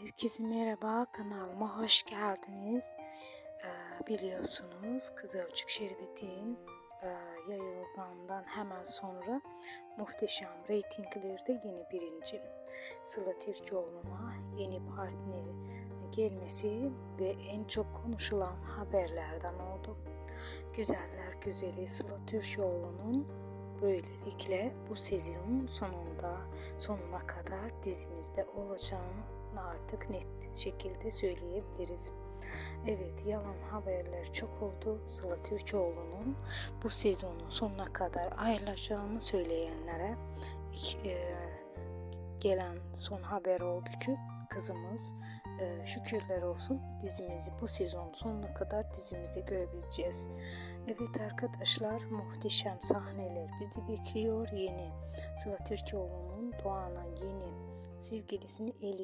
Herkese merhaba kanalıma hoş geldiniz. Ee, biliyorsunuz Kızılcık Şerbeti'nin e, yayıldığından hemen sonra muhteşem reytinglerde yeni birinci Sıla Türkoğlu'na yeni partneri gelmesi ve en çok konuşulan haberlerden oldu. Güzeller güzeli Sıla Türkoğlu'nun böylelikle bu sezonun sonunda sonuna kadar dizimizde olacağını artık net şekilde söyleyebiliriz. Evet yalan haberler çok oldu. Sıla Türkoğlu'nun bu sezonun sonuna kadar ayrılacağını söyleyenlere e, gelen son haber oldu ki kızımız e, şükürler olsun dizimizi bu sezon sonuna kadar dizimizde görebileceğiz. Evet arkadaşlar muhteşem sahneler bizi bekliyor. Yeni Sıla Türkoğlu'nun Doğan'a yeni sevgilisini Eli